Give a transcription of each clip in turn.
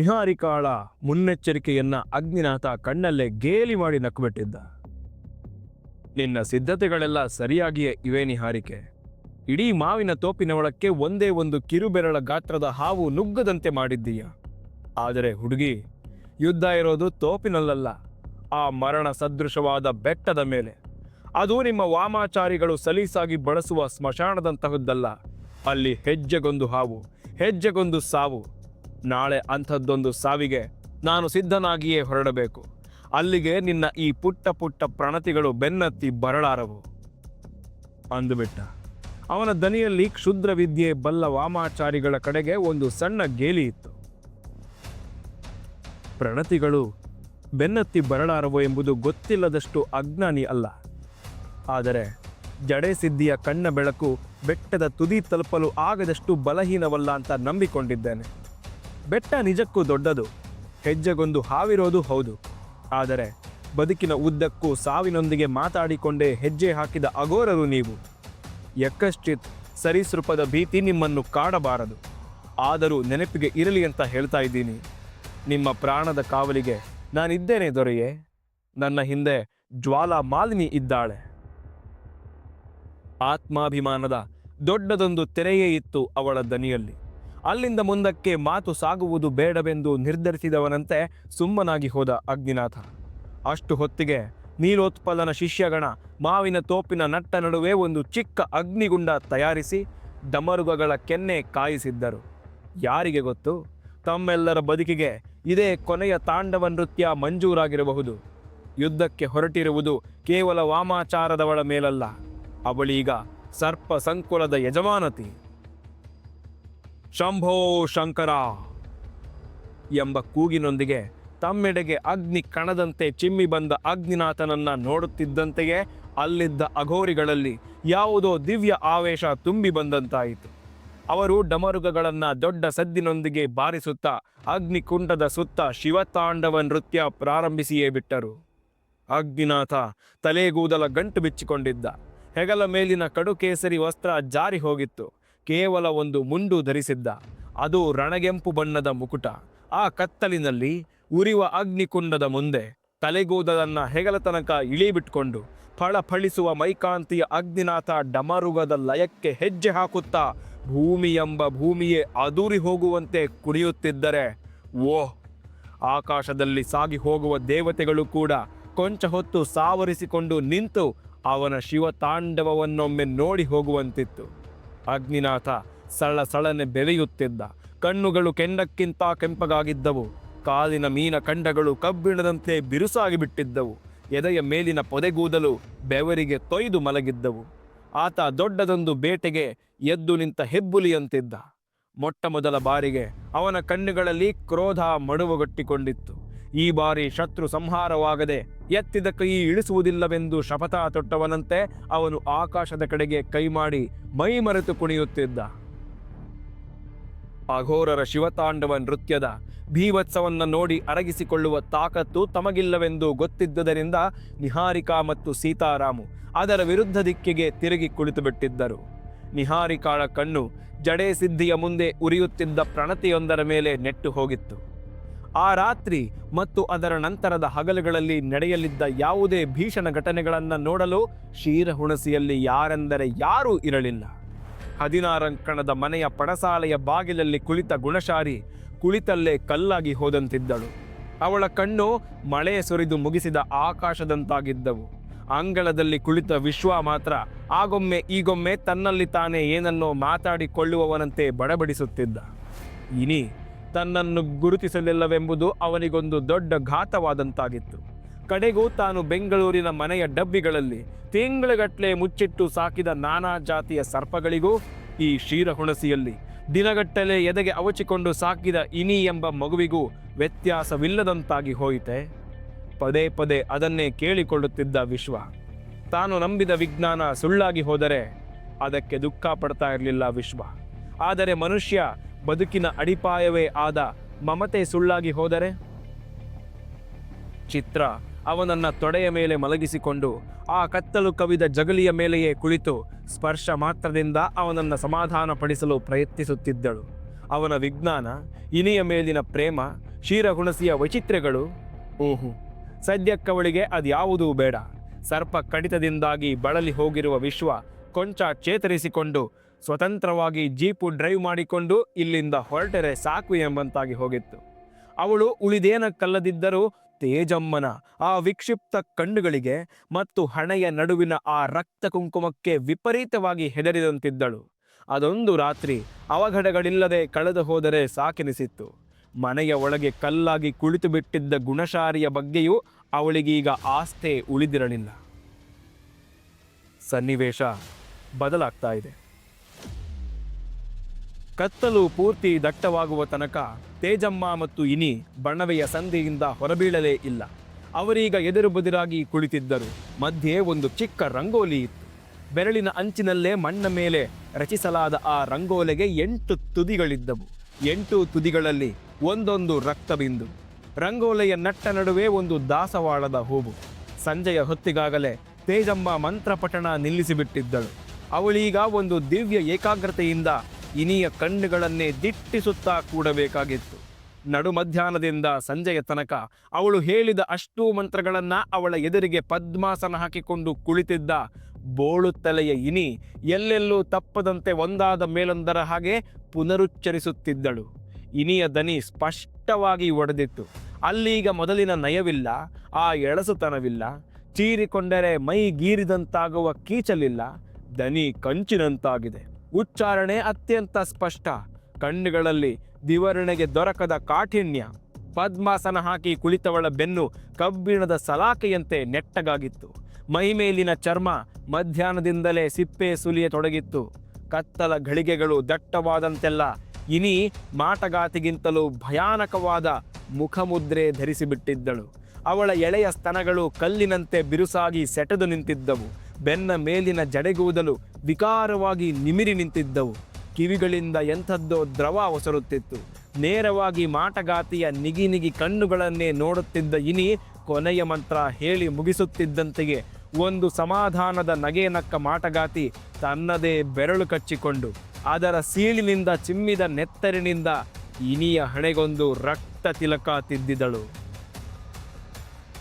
ನಿಹಾರಿಕಾಳ ಮುನ್ನೆಚ್ಚರಿಕೆಯನ್ನ ಅಗ್ನಿನಾಥ ಕಣ್ಣಲ್ಲೇ ಗೇಲಿ ಮಾಡಿ ನಕ್ಕುಬಿಟ್ಟಿದ್ದ ನಿನ್ನ ಸಿದ್ಧತೆಗಳೆಲ್ಲ ಸರಿಯಾಗಿಯೇ ಇವೆ ನಿಹಾರಿಕೆ. ಇಡೀ ಮಾವಿನ ತೋಪಿನ ಒಳಕ್ಕೆ ಒಂದೇ ಒಂದು ಕಿರುಬೆರಳ ಗಾತ್ರದ ಹಾವು ನುಗ್ಗದಂತೆ ಮಾಡಿದ್ದೀಯ. ಆದರೆ ಹುಡುಗಿ, ಯುದ್ಧ ಇರೋದು ತೋಪಿನಲ್ಲಲ್ಲ, ಆ ಮರಣ ಸದೃಶವಾದ ಬೆಟ್ಟದ ಮೇಲೆ. ಅದು ನಿಮ್ಮ ವಾಮಾಚಾರಿಗಳು ಸಲೀಸಾಗಿ ಬಳಸುವ ಸ್ಮಶಾನದಂತಹದ್ದಲ್ಲ. ಅಲ್ಲಿ ಹೆಜ್ಜೆಗೊಂದು ಹಾವು, ಹೆಜ್ಜೆಗೊಂದು ಸಾವು. ನಾಳೆ ಅಂಥದ್ದೊಂದು ಸಾವಿಗೆ ನಾನು ಸಿದ್ಧನಾಗಿಯೇ ಹೊರಡಬೇಕು. ಅಲ್ಲಿಗೆ ನಿನ್ನ ಈ ಪುಟ್ಟ ಪುಟ್ಟ ಪ್ರಣತಿಗಳು ಬೆನ್ನತ್ತಿ ಬರಲಾರವು. ಅಂದುಬಿಟ್ಟ. ಅವನ ದನಿಯಲ್ಲಿ ಕ್ಷುದ್ರ ವಿದ್ಯೆ ಬಲ್ಲ ವಾಮಾಚಾರಿಗಳ ಕಡೆಗೆ ಒಂದು ಸಣ್ಣ ಗೇಲಿ ಇತ್ತು. ಪ್ರಣತಿಗಳು ಬೆನ್ನತ್ತಿ ಬರಲಾರವು ಎಂಬುದು ಗೊತ್ತಿಲ್ಲದಷ್ಟು ಅಜ್ಞಾನಿ ಅಲ್ಲ. ಆದರೆ ಜಡೆ ಸಿದ್ಧಿಯ ಕಣ್ಣ ಬೆಳಕು ಬೆಟ್ಟದ ತುದಿ ತಲುಪಲು ಆಗದಷ್ಟು ಬಲಹೀನವಲ್ಲ ಅಂತ ನಂಬಿಕೊಂಡಿದ್ದೇನೆ. ಬೆಟ್ಟ ನಿಜಕ್ಕೂ ದೊಡ್ಡದು, ಹೆಜ್ಜೆಗೊಂದು ಹಾವಿರೋದು ಹೌದು. ಆದರೆ ಬದುಕಿನ ಉದ್ದಕ್ಕೂ ಸಾವಿನೊಂದಿಗೆ ಮಾತಾಡಿಕೊಂಡೇ ಹೆಜ್ಜೆ ಹಾಕಿದ ಅಗೋರರು ನೀವು. ಯಕ್ಕಶ್ಚಿತ್ ಸರೀಸೃಪದ ಭೀತಿ ನಿಮ್ಮನ್ನು ಕಾಡಬಾರದು. ಆದರೂ ನೆನಪಿಗೆ ಇರಲಿ ಅಂತ ಹೇಳ್ತಾ ಇದ್ದೀನಿ. ನಿಮ್ಮ ಪ್ರಾಣದ ಕಾವಲಿಗೆ ನಾನಿದ್ದೇನೆ ದೊರೆಯೇ. ನನ್ನ ಹಿಂದೆ ಜ್ವಾಲಾ ಮಾಲಿನಿ ಇದ್ದಾಳೆ. ಆತ್ಮಾಭಿಮಾನದ ದೊಡ್ಡದೊಂದು ತೆರೆಯೇ ಇತ್ತು ಅವಳ ದನಿಯಲ್ಲಿ. ಅಲ್ಲಿಂದ ಮುಂದಕ್ಕೆ ಮಾತು ಸಾಗುವುದು ಬೇಡವೆಂದು ನಿರ್ಧರಿಸಿದವನಂತೆ ಸುಮ್ಮನಾಗಿ ಹೋದ ಅಗ್ನಿನಾಥ. ಅಷ್ಟು ಹೊತ್ತಿಗೆ ನೀಲೋತ್ಪಲನ ಶಿಷ್ಯಗಣ ಮಾವಿನ ತೋಪಿನ ನಟ್ಟ ನಡುವೆ ಒಂದು ಚಿಕ್ಕ ಅಗ್ನಿಗುಂಡ ತಯಾರಿಸಿ ಡಮರುಗಗಳ ಕೆನ್ನೆ ಕಾಯಿಸಿದ್ದರು. ಯಾರಿಗೆ ಗೊತ್ತು? ತಮ್ಮೆಲ್ಲರ ಬದುಕಿಗೆ ಇದೇ ಕೊನೆಯ ತಾಂಡವ ನೃತ್ಯ ಮಂಜೂರಾಗಿರಬಹುದು. ಯುದ್ಧಕ್ಕೆ ಹೊರಟಿರುವುದು ಕೇವಲ ವಾಮಾಚಾರದವಳ ಮೇಲಲ್ಲ. ಅವಳೀಗ ಸರ್ಪ ಸಂಕುಲದ ಯಜಮಾನತಿ. ಶಂಭೋ ಶಂಕರ ಎಂಬ ಕೂಗಿನೊಂದಿಗೆ ತಮ್ಮೆಡೆಗೆ ಅಗ್ನಿ ಕಣದಂತೆ ಚಿಮ್ಮಿ ಬಂದ ಅಗ್ನಿನಾಥನನ್ನ ನೋಡುತ್ತಿದ್ದಂತೆಯೇ ಅಲ್ಲಿದ್ದ ಅಘೋರಿಗಳಲ್ಲಿ ಯಾವುದೋ ದಿವ್ಯ ಆವೇಶ ತುಂಬಿ ಬಂದಂತಾಯಿತು. ಅವರು ಡಮರುಗಗಳನ್ನು ದೊಡ್ಡ ಸದ್ದಿನೊಂದಿಗೆ ಬಾರಿಸುತ್ತಾ ಅಗ್ನಿಕುಂಡದ ಸುತ್ತ ಶಿವತಾಂಡವ ನೃತ್ಯ ಪ್ರಾರಂಭಿಸಿಯೇ ಬಿಟ್ಟರು. ಅಗ್ನಿನಾಥ ತಲೆಗೂದಲ ಗಂಟು ಬಿಚ್ಚಿಕೊಂಡಿದ್ದ. ಹೆಗಲ ಮೇಲಿನ ಕಡುಕೇಸರಿ ವಸ್ತ್ರ ಜಾರಿ ಹೋಗಿತ್ತು. ಕೇವಲ ಒಂದು ಮುಂಡು ಧರಿಸಿದ್ದ. ಅದು ರಣಗೆಂಪು ಬಣ್ಣದ ಮುಕುಟ. ಆ ಕತ್ತಲಿನಲ್ಲಿ ಉರಿವ ಅಗ್ನಿಕುಂಡದ ಮುಂದೆ ತಲೆಗೂದದನ್ನ ಹೆಗಲ ತನಕ ಇಳಿಬಿಟ್ಕೊಂಡು ಫಳಫಳಿಸುವ ಮೈಕಾಂತಿಯ ಅಗ್ನಿನಾಥ ಡಮರುಗದ ಲಯಕ್ಕೆ ಹೆಜ್ಜೆ ಹಾಕುತ್ತಾ ಭೂಮಿ ಎಂಬ ಭೂಮಿಯೇ ಅದೂರಿ ಹೋಗುವಂತೆ ಕುಣಿಯುತ್ತಿದ್ದರೆ ಓಹ್! ಆಕಾಶದಲ್ಲಿ ಸಾಗಿ ಹೋಗುವ ದೇವತೆಗಳು ಕೂಡ ಕೊಂಚ ಹೊತ್ತು ಸಾವರಿಸಿಕೊಂಡು ನಿಂತು ಅವನ ಶಿವ ತಾಂಡವವನ್ನೊಮ್ಮೆ ನೋಡಿ ಹೋಗುವಂತಿತ್ತು. ಅಗ್ನಿನಾಥ ಸಳ ಸಳನೆ ಬೆರೆಯುತ್ತಿದ್ದ ಕಣ್ಣುಗಳು ಕೆಂಡಕ್ಕಿಂತ ಕೆಂಪಗಾಗಿದ್ದವು. ಕಾಲಿನ ಮೀನ ಕಂಡಗಳು ಕಬ್ಬಿಣದಂತೆ ಬಿರುಸಾಗಿ ಬಿಟ್ಟಿದ್ದವು ಎದೆಯ ಮೇಲಿನ ಪೊದೆಗೂದಲು ಬೆವರಿಗೆ ತೊಯ್ದು ಮಲಗಿದ್ದವು. ಆತ ದೊಡ್ಡದೊಂದು ಬೇಟೆಗೆ ಎದ್ದು ನಿಂತ ಹೆಬ್ಬುಲಿಯಂತಿದ್ದ. ಮೊಟ್ಟ ಮೊದಲ ಬಾರಿಗೆ ಅವನ ಕಣ್ಣುಗಳಲ್ಲಿ ಕ್ರೋಧ ಮಡುವುಗಟ್ಟಿಕೊಂಡಿತ್ತು. ಈ ಬಾರಿ ಶತ್ರು ಸಂಹಾರವಾಗದೆ ಎತ್ತಿದ ಕೈ ಇಳಿಸುವುದಿಲ್ಲವೆಂದು ಶಪಥ ತೊಟ್ಟವನಂತೆ ಅವನು ಆಕಾಶದ ಕಡೆಗೆ ಕೈ ಮಾಡಿ ಮೈ ಮರೆತು ಕುಣಿಯುತ್ತಿದ್ದ. ಅಘೋರರ ಶಿವತಾಂಡವ ನೃತ್ಯದ ಭೀವತ್ಸವನ್ನು ನೋಡಿ ಅರಗಿಸಿಕೊಳ್ಳುವ ತಾಕತ್ತು ತಮಗಿಲ್ಲವೆಂದು ಗೊತ್ತಿದ್ದುದರಿಂದ ನಿಹಾರಿಕಾ ಮತ್ತು ಸೀತಾರಾಮು ಅದರ ವಿರುದ್ಧ ದಿಕ್ಕಿಗೆ ತಿರುಗಿ ಕುಳಿತುಬಿಟ್ಟಿದ್ದರು. ನಿಹಾರಿಕಾಳ ಕಣ್ಣು ಜಡೆ ಸಿದ್ಧಿಯ ಮುಂದೆ ಉರಿಯುತ್ತಿದ್ದ ಪ್ರಣತಿಯೊಂದರ ಮೇಲೆ ನೆಟ್ಟು ಹೋಗಿತ್ತು. ಆ ರಾತ್ರಿ ಮತ್ತು ಅದರ ನಂತರದ ಹಗಲುಗಳಲ್ಲಿ ನಡೆಯಲಿದ್ದ ಯಾವುದೇ ಭೀಷಣ ಘಟನೆಗಳನ್ನು ನೋಡಲು ಕ್ಷೀರಹುಣಸಿಯಲ್ಲಿ ಯಾರೆಂದರೆ ಯಾರೂ ಇರಲಿಲ್ಲ. ಹದಿನಾರಂಕಣದ ಮನೆಯ ಪಡಸಾಲೆಯ ಬಾಗಿಲಲ್ಲಿ ಕುಳಿತ ಗುಣಶಾರಿ ಕುಳಿತಲ್ಲೇ ಕಲ್ಲಾಗಿ ಹೋದಂತಿದ್ದಳು. ಅವಳ ಕಣ್ಣು ಮಳೆ ಸುರಿದು ಮುಗಿಸಿದ ಆಕಾಶದಂತಾಗಿದ್ದವು. ಅಂಗಳದಲ್ಲಿ ಕುಳಿತ ವಿಶ್ವ ಮಾತ್ರ ಆಗೊಮ್ಮೆ ಈಗೊಮ್ಮೆ ತನ್ನಲ್ಲಿ ತಾನೇ ಏನನ್ನೋ ಮಾತಾಡಿಕೊಳ್ಳುವವನಂತೆ ಬಡಬಡಿಸುತ್ತಿದ್ದ. ಇನಿ ತನ್ನನ್ನು ಗುರುತಿಸಲಿಲ್ಲವೆಂಬುದು ಅವನಿಗೊಂದು ದೊಡ್ಡ ಘಾತವಾದಂತಾಗಿತ್ತು. ಕಡೆಗೂ ತಾನು ಬೆಂಗಳೂರಿನ ಮನೆಯ ಡಬ್ಬಿಗಳಲ್ಲಿ ತಿಂಗಳುಗಟ್ಟಲೆ ಮುಚ್ಚಿಟ್ಟು ಸಾಕಿದ ನಾನಾ ಜಾತಿಯ ಸರ್ಪಗಳಿಗೂ ಈ ಕ್ಷೀರಹುಣಸಿಯಲ್ಲಿ ದಿನಗಟ್ಟಲೆ ಎದೆಗೆ ಅವಚಿಕೊಂಡು ಸಾಕಿದ ಇನಿ ಎಂಬ ಮಗುವಿಗೂ ವ್ಯತ್ಯಾಸವಿಲ್ಲದಂತಾಗಿ ಹೋಯಿತೆ? ಪದೇ ಪದೇ ಅದನ್ನೇ ಕೇಳಿಕೊಳ್ಳುತ್ತಿದ್ದ ವಿಶ್ವ. ತಾನು ನಂಬಿದ ವಿಜ್ಞಾನ ಸುಳ್ಳಾಗಿ ಹೋದರೆ ಅದಕ್ಕೆ ದುಃಖ ಪಡ್ತಾ ಇರಲಿಲ್ಲ ವಿಶ್ವ. ಆದರೆ ಮನುಷ್ಯ ಬದುಕಿನ ಅಡಿಪಾಯವೇ ಆದ ಮಮತೆ ಸುಳ್ಳಾಗಿ ಹೋದರೆ? ಚಿತ್ರ ಅವನನ್ನ ತೊಡೆಯ ಮೇಲೆ ಮಲಗಿಸಿಕೊಂಡು ಆ ಕತ್ತಲು ಕವಿದ ಜಗಲಿಯ ಮೇಲೆಯೇ ಕುಳಿತು ಸ್ಪರ್ಶ ಮಾತ್ರದಿಂದ ಅವನನ್ನ ಸಮಾಧಾನಪಡಿಸಲು ಪ್ರಯತ್ನಿಸುತ್ತಿದ್ದಳು. ಅವನ ವಿಜ್ಞಾನ ಇನಿಯ ಮೇಲಿನ ಪ್ರೇಮ ಕ್ಷೀರಹುಣಸಿಯ ವೈಚಿತ್ರ್ಯಗಳು ಓಹು. ಸದ್ಯಕ್ಕವಳಿಗೆ ಅದ್ಯಾವುದೂ ಬೇಡ. ಸರ್ಪ ಕಡಿತದಿಂದಾಗಿ ಬಳಲಿ ಹೋಗಿರುವ ವಿಶ್ವ ಕೊಂಚ ಚೇತರಿಸಿಕೊಂಡು ಸ್ವತಂತ್ರವಾಗಿ ಜೀಪು ಡ್ರೈವ್ ಮಾಡಿಕೊಂಡು ಇಲ್ಲಿಂದ ಹೊರಟರೆ ಸಾಕು ಎಂಬಂತಾಗಿ ಹೋಗಿತ್ತು. ಅವಳು ಉಳಿದೇನಕ್ಕಲ್ಲದಿದ್ದರೂ ತೇಜಮ್ಮನ ಆ ವಿಕ್ಷಿಪ್ತ ಕಣ್ಣುಗಳಿಗೆ ಮತ್ತು ಹಣೆಯ ನಡುವಿನ ಆ ರಕ್ತ ಕುಂಕುಮಕ್ಕೆ ವಿಪರೀತವಾಗಿ ಹೆದರಿದಂತಿದ್ದಳು. ಅದೊಂದು ರಾತ್ರಿ ಅವಘಡಗಳಿಲ್ಲದೆ ಕಳೆದು ಹೋದರೆ ಸಾಕೆನಿಸಿತ್ತು. ಮನೆಯ ಒಳಗೆ ಕಲ್ಲಾಗಿ ಕುಳಿತು ಬಿಟ್ಟಿದ್ದ ಗುಣಶಾರಿಯ ಬಗ್ಗೆಯೂ ಅವಳಿಗೀಗ ಆಸ್ಥೆ ಉಳಿದಿರಲಿಲ್ಲ. ಸನ್ನಿವೇಶ ಬದಲಾಗ್ತಾ ಇದೆ. ಕತ್ತಲು ಪೂರ್ತಿ ದಟ್ಟವಾಗುವ ತನಕ ತೇಜಮ್ಮ ಮತ್ತು ಇನಿ ಬಣವೆಯ ಸಂಧಿಯಿಂದ ಹೊರಬೀಳಲೇ ಇಲ್ಲ. ಅವರೀಗ ಎದುರು ಬದಿರಾಗಿ ಕುಳಿತಿದ್ದರು. ಮಧ್ಯೆ ಒಂದು ಚಿಕ್ಕ ರಂಗೋಲಿ ಇತ್ತು. ಬೆರಳಿನ ಅಂಚಿನಲ್ಲೇ ಮಣ್ಣ ಮೇಲೆ ರಚಿಸಲಾದ ಆ ರಂಗೋಲೆಗೆ ಎಂಟು ತುದಿಗಳಿದ್ದವು. ಎಂಟು ತುದಿಗಳಲ್ಲಿ ಒಂದೊಂದು ರಕ್ತಬಿಂದು ರಂಗೋಲೆಯ ನಟ್ಟ ನಡುವೆ ಒಂದು ದಾಸವಾಳದ ಹೂವು. ಸಂಜೆಯ ಹೊತ್ತಿಗಾಗಲೇ ತೇಜಮ್ಮ ಮಂತ್ರಪಠಣ ನಿಲ್ಲಿಸಿಬಿಟ್ಟಿದ್ದಳು. ಅವಳೀಗ ಒಂದು ದಿವ್ಯ ಏಕಾಗ್ರತೆಯಿಂದ ಇನಿಯ ಕಣ್ಣುಗಳನ್ನೇ ದಿಟ್ಟಿಸುತ್ತಾ ಕೂಡಬೇಕಾಗಿತ್ತು. ನಡು ಮಧ್ಯಾಹ್ನದಿಂದ ಸಂಜೆಯ ತನಕ ಅವಳು ಹೇಳಿದ ಅಷ್ಟೂ ಮಂತ್ರಗಳನ್ನು ಅವಳ ಎದುರಿಗೆ ಪದ್ಮಾಸನ ಹಾಕಿಕೊಂಡು ಕುಳಿತಿದ್ದ ಬೋಳುತ್ತಲೆಯ ಇನಿ ಎಲ್ಲೆಲ್ಲೂ ತಪ್ಪದಂತೆ ಒಂದಾದ ಮೇಲೊಂದರ ಹಾಗೆ ಪುನರುಚ್ಚರಿಸುತ್ತಿದ್ದಳು. ಇನಿಯ ದನಿ ಸ್ಪಷ್ಟವಾಗಿ ಒಡೆದಿತ್ತು. ಅಲ್ಲೀಗ ಮೊದಲಿನ ನಯವಿಲ್ಲ, ಆ ಎಳಸುತನವಿಲ್ಲ, ಚೀರಿಕೊಂಡರೆ ಮೈ ಗೀರಿದಂತಾಗುವ ಕೀಚಲಿಲ್ಲ, ದನಿ ಕಂಚಿನಂತಾಗಿದೆ. ಉಚ್ಚಾರಣೆ ಅತ್ಯಂತ ಸ್ಪಷ್ಟ. ಕಣ್ಣುಗಳಲ್ಲಿ ದಿವರಣೆಗೆ ದೊರಕದ ಕಾಠಿಣ್ಯ. ಪದ್ಮಾಸನ ಹಾಕಿ ಕುಳಿತವಳ ಬೆನ್ನು ಕಬ್ಬಿಣದ ಸಲಾಕೆಯಂತೆ ನೆಟ್ಟಗಾಗಿತ್ತು. ಮೈಮೇಲಿನ ಚರ್ಮ ಮಧ್ಯಾಹ್ನದಿಂದಲೇ ಸಿಪ್ಪೆ ಸುಲಿಯತೊಡಗಿತ್ತು ಕತ್ತಲ ಘಳಿಗೆಗಳು ದಟ್ಟವಾದಂತೆಲ್ಲ ಇನಿ ಮಾಟಗಾತಿಗಿಂತಲೂ ಭಯಾನಕವಾದ ಮುಖಮುದ್ರೆ ಧರಿಸಿಬಿಟ್ಟಿದ್ದಳು. ಅವಳ ಎಳೆಯ ಸ್ತನಗಳು ಕಲ್ಲಿನಂತೆ ಬಿರುಸಾಗಿ ಸೆಟೆದು ನಿಂತಿದ್ದವು. ಬೆನ್ನ ಮೇಲಿನ ಜಡೆಗೂದಲು ವಿಕಾರವಾಗಿ ನಿಮಿರಿ ನಿಂತಿದ್ದವು. ಕಿವಿಗಳಿಂದ ಎಂಥದ್ದೋ ದ್ರವ ಒಸರುತ್ತಿತ್ತು. ನೇರವಾಗಿ ಮಾಟಗಾತಿಯ ನಿಗಿ ನಿಗಿ ಕಣ್ಣುಗಳನ್ನೇ ನೋಡುತ್ತಿದ್ದ ಇನಿ ಕೊನೆಯ ಮಂತ್ರ ಹೇಳಿ ಮುಗಿಸುತ್ತಿದ್ದಂತೆಯೇ ಒಂದು ಸಮಾಧಾನದ ನಗೆ ನಕ್ಕ ಮಾಟಗಾತಿ ತನ್ನದೇ ಬೆರಳು ಕಚ್ಚಿಕೊಂಡು ಅದರ ಸೀಳಿನಿಂದ ಚಿಮ್ಮಿದ ನೆತ್ತರಿನಿಂದ ಇನಿಯ ಹಣೆಗೊಂದು ರಕ್ತ ತಿಲಕ ತಿದ್ದಿದಳು.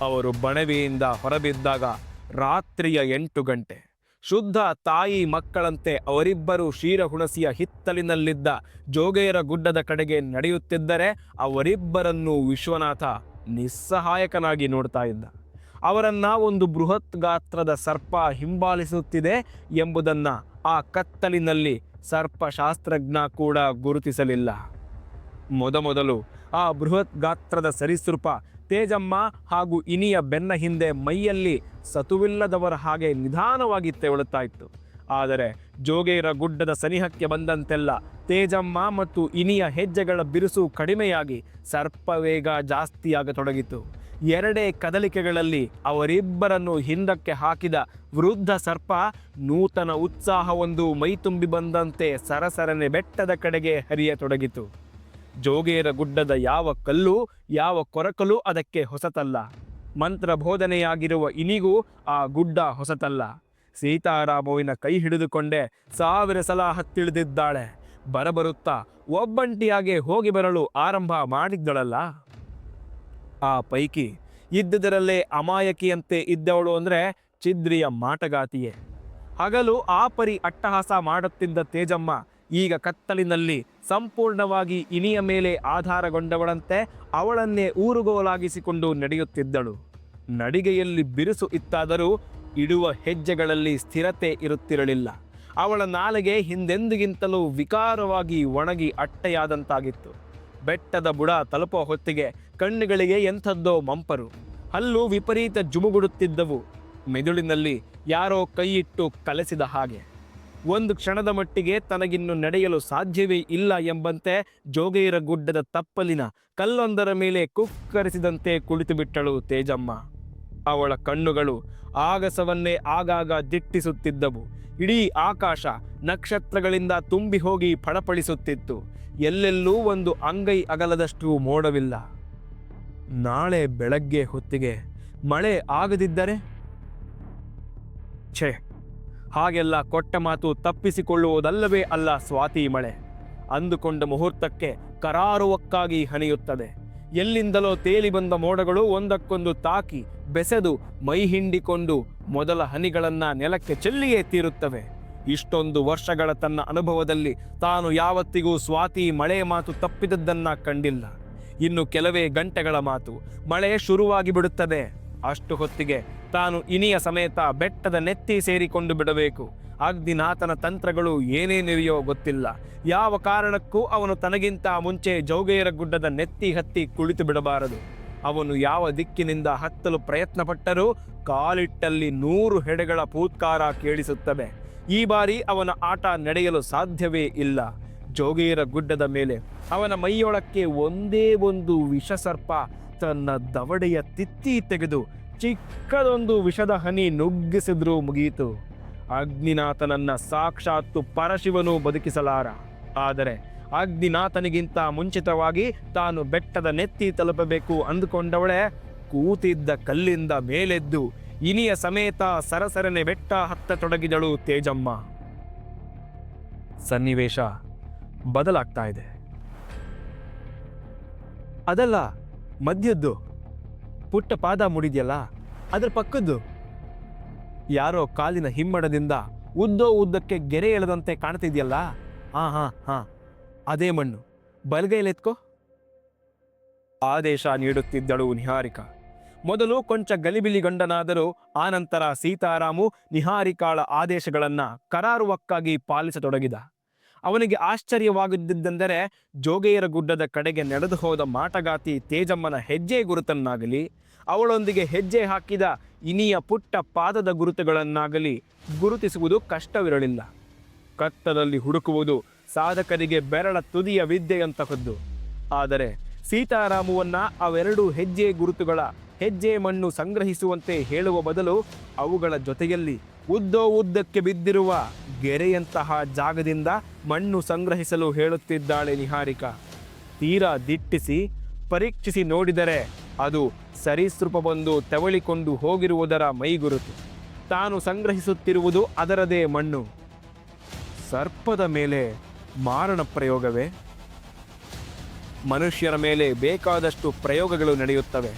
ಅವರು ಬಣವೆಯಿಂದ ಹೊರಬಿದ್ದಾಗ ರಾತ್ರಿಯ ಎಂಟು ಗಂಟೆ. ಶುದ್ಧ ತಾಯಿ ಮಕ್ಕಳಂತೆ ಅವರಿಬ್ಬರು ಕ್ಷೀರಹುಣಸಿಯ ಹಿತ್ತಲಿನಲ್ಲಿದ್ದ ಜೋಗೇರ ಗುಡ್ಡದ ಕಡೆಗೆ ನಡೆಯುತ್ತಿದ್ದರೆ ಅವರಿಬ್ಬರನ್ನು ವಿಶ್ವನಾಥ ನಿಸ್ಸಹಾಯಕನಾಗಿ ನೋಡ್ತಾ ಇದ್ದ. ಅವರನ್ನ ಒಂದು ಬೃಹತ್ ಗಾತ್ರದ ಸರ್ಪ ಹಿಂಬಾಲಿಸುತ್ತಿದೆ ಎಂಬುದನ್ನ ಆ ಕತ್ತಲಿನಲ್ಲಿ ಸರ್ಪಶಾಸ್ತ್ರಜ್ಞ ಕೂಡ ಗುರುತಿಸಲಿಲ್ಲ. ಮೊದಮೊದಲು ಆ ಬೃಹತ್ ಗಾತ್ರದ ಸರೀಸೃಪ ತೇಜಮ್ಮ ಹಾಗೂ ಇನಿಯ ಬೆನ್ನ ಹಿಂದೆ ಮೈಯಲ್ಲಿ ಸತುವಿಲ್ಲದವರ ಹಾಗೆ ನಿಧಾನವಾಗಿ ತೆವಳುತ್ತಾ ಇತ್ತು ಆದರೆ ಜೋಗೇರ ಗುಡ್ಡದ ಸನಿಹಕ್ಕೆ ಬಂದಂತೆಲ್ಲ ತೇಜಮ್ಮ ಮತ್ತು ಇನಿಯ ಹೆಜ್ಜೆಗಳ ಬಿರುಸು ಕಡಿಮೆಯಾಗಿ ಸರ್ಪವೇಗ ಜಾಸ್ತಿಯಾಗತೊಡಗಿತು. ಎರಡೇ ಕದಲಿಕೆಗಳಲ್ಲಿ ಅವರಿಬ್ಬರನ್ನು ಹಿಂದಕ್ಕೆ ಹಾಕಿದ ವೃದ್ಧ ಸರ್ಪ ನೂತನ ಉತ್ಸಾಹವೊಂದು ಮೈತುಂಬಿ ಬಂದಂತೆ ಸರಸರನೆ ಬೆಟ್ಟದ ಕಡೆಗೆ ಹರಿಯತೊಡಗಿತು. ಜೋಗೇರ ಗುಡ್ಡದ ಯಾವ ಕಲ್ಲು, ಯಾವ ಕೊರಕಲು ಅದಕ್ಕೆ ಹೊಸತಲ್ಲ. ಮಂತ್ರ ಬೋಧನೆಯಾಗಿರುವ ಇನಿಗೂ ಆ ಗುಡ್ಡ ಹೊಸತಲ್ಲ. ಸೀತಾರಾಮುವಿನ ಕೈ ಹಿಡಿದುಕೊಂಡೇ ಸಾವಿರ ಸಲ ಹತ್ತಿಳಿದಿದ್ದಾಳೆ. ಬರಬರುತ್ತಾ ಒಬ್ಬಂಟಿಯಾಗೆ ಹೋಗಿ ಬರಲು ಆರಂಭ ಮಾಡಿದ್ದಳಲ್ಲ. ಆ ಪೈಕಿ ಇದ್ದುದರಲ್ಲೇ ಅಮಾಯಕಿಯಂತೆ ಇದ್ದವಳು ಅಂದರೆ ಚಿದ್ರಿಯ ಮಾಟಗಾತಿಯೇ. ಹಗಲು ಆ ಪರಿ ಅಟ್ಟಹಾಸ ಮಾಡುತ್ತಿದ್ದ ತೇಜಮ್ಮ ಈಗ ಕತ್ತಲಿನಲ್ಲಿ ಸಂಪೂರ್ಣವಾಗಿ ಇನಿಯ ಮೇಲೆ ಆಧಾರಗೊಂಡವಳಂತೆ ಅವಳನ್ನೇ ಊರುಗೋಲಾಗಿಸಿಕೊಂಡು ನಡೆಯುತ್ತಿದ್ದಳು. ನಡಿಗೆಯಲ್ಲಿ ಬಿರುಸು ಇತ್ತಾದರೂ ಇಡುವ ಹೆಜ್ಜೆಗಳಲ್ಲಿ ಸ್ಥಿರತೆ ಇರುತ್ತಿರಲಿಲ್ಲ. ಅವಳ ನಾಲಿಗೆ ಹಿಂದೆಂದಿಗಿಂತಲೂ ವಿಕಾರವಾಗಿ ಒಣಗಿ ಅಟ್ಟೆಯಾದಂತಾಗಿತ್ತು. ಬೆಟ್ಟದ ಬುಡ ತಲುಪೋ ಹೊತ್ತಿಗೆ ಕಣ್ಣುಗಳಿಗೆ ಎಂಥದ್ದೋ ಮಂಪರು. ಹಲ್ಲು ವಿಪರೀತ ಜುಮುಗುಡುತ್ತಿದ್ದವು. ಮೆದುಳಿನಲ್ಲಿ ಯಾರೋ ಕೈಯಿಟ್ಟು ಕಲೆಸಿದ ಹಾಗೆ. ಒಂದು ಕ್ಷಣದ ಮಟ್ಟಿಗೆ ತನಗಿನ್ನು ನಡೆಯಲು ಸಾಧ್ಯವೇ ಇಲ್ಲ ಎಂಬಂತೆ ಜೋಗೇರ ಗುಡ್ಡದ ತಪ್ಪಲಿನ ಕಲ್ಲೊಂದರ ಮೇಲೆ ಕುಕ್ಕರಿಸಿದಂತೆ ಕುಳಿತು ಬಿಟ್ಟಳು ತೇಜಮ್ಮ. ಅವಳ ಕಣ್ಣುಗಳು ಆಗಸವನ್ನೇ ಆಗಾಗ ದಿಟ್ಟಿಸುತ್ತಿದ್ದವು. ಇಡೀ ಆಕಾಶ ನಕ್ಷತ್ರಗಳಿಂದ ತುಂಬಿ ಹೋಗಿ ಫಳಫಳಿಸುತ್ತಿತ್ತು. ಎಲ್ಲೆಲ್ಲೂ ಒಂದು ಅಂಗೈ ಅಗಲದಷ್ಟು ಮೋಡವಿಲ್ಲ. ನಾಳೆ ಬೆಳಗ್ಗೆ ಹೊತ್ತಿಗೆ ಮಳೆ ಆಗದಿದ್ದರೆ? ಛೇ ಹಾಗೆಲ್ಲ ಕೊಟ್ಟ ಮಾತು ತಪ್ಪಿಸಿಕೊಳ್ಳುವುದಲ್ಲವೇ ಅಲ್ಲ ಸ್ವಾತಿ ಮಳೆ. ಅಂದುಕೊಂಡ ಮುಹೂರ್ತಕ್ಕೆ ಕರಾರುವಕ್ಕಾಗಿ ಹನಿಯುತ್ತದೆ. ಎಲ್ಲಿಂದಲೋ ತೇಲಿ ಬಂದ ಮೋಡಗಳು ಒಂದಕ್ಕೊಂದು ತಾಕಿ ಬೆಸೆದು ಮೈ ಹಿಂಡಿಕೊಂಡು ಮೊದಲ ಹನಿಗಳನ್ನ ನೆಲಕ್ಕೆ ಚೆಲ್ಲಿಯೇ ತೀರುತ್ತವೆ. ಇಷ್ಟೊಂದು ವರ್ಷಗಳ ತನ್ನ ಅನುಭವದಲ್ಲಿ ತಾನು ಯಾವತ್ತಿಗೂ ಸ್ವಾತಿ ಮಳೆ ಮಾತು ತಪ್ಪಿದದ್ದನ್ನ ಕಂಡಿಲ್ಲ. ಇನ್ನು ಕೆಲವೇ ಗಂಟೆಗಳ ಮಾತು ಮಳೆ ಶುರುವಾಗಿ ಬಿಡುತ್ತದೆ ಅಷ್ಟು ಹೊತ್ತಿಗೆ ತಾನು ಇನಿಯ ಸಮೇತ ಬೆಟ್ಟದ ನೆತ್ತಿ ಸೇರಿಕೊಂಡು ಬಿಡಬೇಕು. ಅಗ್ನಿನಾಥನ ತಂತ್ರಗಳು ಏನೇನಿವೆಯೋ ಗೊತ್ತಿಲ್ಲ. ಯಾವ ಕಾರಣಕ್ಕೂ ಅವನು ತನಗಿಂತ ಮುಂಚೆ ಜೌಗೇರ ಗುಡ್ಡದ ನೆತ್ತಿ ಹತ್ತಿ ಕುಳಿತು ಬಿಡಬಾರದು. ಅವನು ಯಾವ ದಿಕ್ಕಿನಿಂದ ಹತ್ತಲು ಪ್ರಯತ್ನಪಟ್ಟರೂ ಕಾಲಿಟ್ಟಲ್ಲಿ ನೂರು ಹೆಡೆಗಳ ಪೂತ್ಕಾರ ಕೇಳಿಸುತ್ತವೆ. ಈ ಬಾರಿ ಅವನ ಆಟ ನಡೆಯಲು ಸಾಧ್ಯವೇ ಇಲ್ಲ. ಜೋಗೇರ ಗುಡ್ಡದ ಮೇಲೆ ಅವನ ಮೈಯೊಳಕ್ಕೆ ಒಂದೇ ಒಂದು ವಿಷಸರ್ಪ ತನ್ನ ದವಡೆಯ ತಿತ್ತಿ ತೆಗೆದು ಚಿಕ್ಕದೊಂದು ವಿಷದ ಹನಿ ನುಗ್ಗಿಸಿದ್ರೂ ಮುಗಿಯಿತು ಅಗ್ನಿನಾಥನನ್ನ ಸಾಕ್ಷಾತ್ತು ಪರಶಿವನು ಬದುಕಿಸಲಾರ. ಆದರೆ ಅಗ್ನಿನಾಥನಿಗಿಂತ ಮುಂಚಿತವಾಗಿ ತಾನು ಬೆಟ್ಟದ ನೆತ್ತಿ ತಲುಪಬೇಕು ಅಂದುಕೊಂಡವಳೆ ಕೂತಿದ್ದ ಕಲ್ಲಿಂದ ಮೇಲೆದ್ದು ಇನಿಯ ಸಮೇತ ಸರಸರನೆ ಬೆಟ್ಟ ಹತ್ತ ತೊಡಗಿದಳು ತೇಜಮ್ಮ. ಸನ್ನಿವೇಶ ಬದಲಾಗ್ತಾ ಇದೆ. ಅದಲ್ಲ ಮಧ್ಯದ್ದು. ಪುಟ್ಟ ಪಾದ ಮುಡಿದ್ಯಲ್ಲ ಅದರ ಪಕ್ಕದ್ದು. ಯಾರೋ ಕಾಲಿನ ಹಿಮ್ಮಡದಿಂದ ಉದ್ದೋ ಉದ್ದಕ್ಕೆ ಗೆರೆ ಎಳೆದಂತೆ ಕಾಣ್ತಿದ್ಯಲ್ಲ? ಹಾ ಹಾ ಹಾ. ಅದೇ ಮಣ್ಣು. ಬಲಗೈಲೆತ್ಕೋ ಆದೇಶ ನೀಡುತ್ತಿದ್ದಳು ನಿಹಾರಿಕಾ. ಮೊದಲು ಕೊಂಚ ಗಲಿಬಿಲಿಗೊಂಡನಾದರೂ ಆನಂತರ ಸೀತಾರಾಮು ನಿಹಾರಿಕಾಳ ಆದೇಶಗಳನ್ನ ಕರಾರುವಕ್ಕಾಗಿ ಪಾಲಿಸತೊಡಗಿದ. ಅವನಿಗೆ ಆಶ್ಚರ್ಯವಾಗಿದ್ದೆಂದರೆ ಜೋಗೇಯರ ಗುಡ್ಡದ ಕಡೆಗೆ ನಡೆದು ಹೋದ ಮಾಟಗಾತಿ ತೇಜಮ್ಮನ ಹೆಜ್ಜೆ ಗುರುತನ್ನಾಗಲಿ, ಅವಳೊಂದಿಗೆ ಹೆಜ್ಜೆ ಹಾಕಿದ ಇನಿಯ ಪುಟ್ಟ ಪಾದದ ಗುರುತುಗಳನ್ನಾಗಲಿ ಗುರುತಿಸುವುದು ಕಷ್ಟವಿರಲಿಲ್ಲ. ಕತ್ತಲಲ್ಲಿ ಹುಡುಕುವುದು ಸಾಧಕರಿಗೆ ಬೆರಳ ತುದಿಯ ವಿದ್ಯೆಯಂತಹದ್ದು. ಆದರೆ ಸೀತಾರಾಮುವನ್ನ ಅವೆರಡು ಹೆಜ್ಜೆ ಗುರುತುಗಳ ಹೆಜ್ಜೆ ಮಣ್ಣು ಸಂಗ್ರಹಿಸುವಂತೆ ಹೇಳುವ ಬದಲು ಅವುಗಳ ಜೊತೆಯಲ್ಲಿ ಉದ್ದೋ ಉದ್ದಕ್ಕೆ ಬಿದ್ದಿರುವ ಗೆರೆಯಂತಹ ಜಾಗದಿಂದ ಮಣ್ಣು ಸಂಗ್ರಹಿಸಲು ಹೇಳುತ್ತಿದ್ದಾಳೆ ನಿಹಾರಿಕಾ. ತೀರಾ ದಿಟ್ಟಿಸಿ, ಪರೀಕ್ಷಿಸಿ ನೋಡಿದರೆ ಅದು ಸರೀಸೃಪವೊಂದು ತೆವಳಿಕೊಂಡು ಹೋಗಿರುವುದರ ಮೈಗುರುತು. ತಾನು ಸಂಗ್ರಹಿಸುತ್ತಿರುವುದು ಅದರದೇ ಮಣ್ಣು. ಸರ್ಪದ ಮೇಲೆ ಮಾರಣ ಪ್ರಯೋಗವೇ? ಮನುಷ್ಯರ ಮೇಲೆ ಬೇಕಾದಷ್ಟು ಪ್ರಯೋಗಗಳು ನಡೆಯುತ್ತವೆ.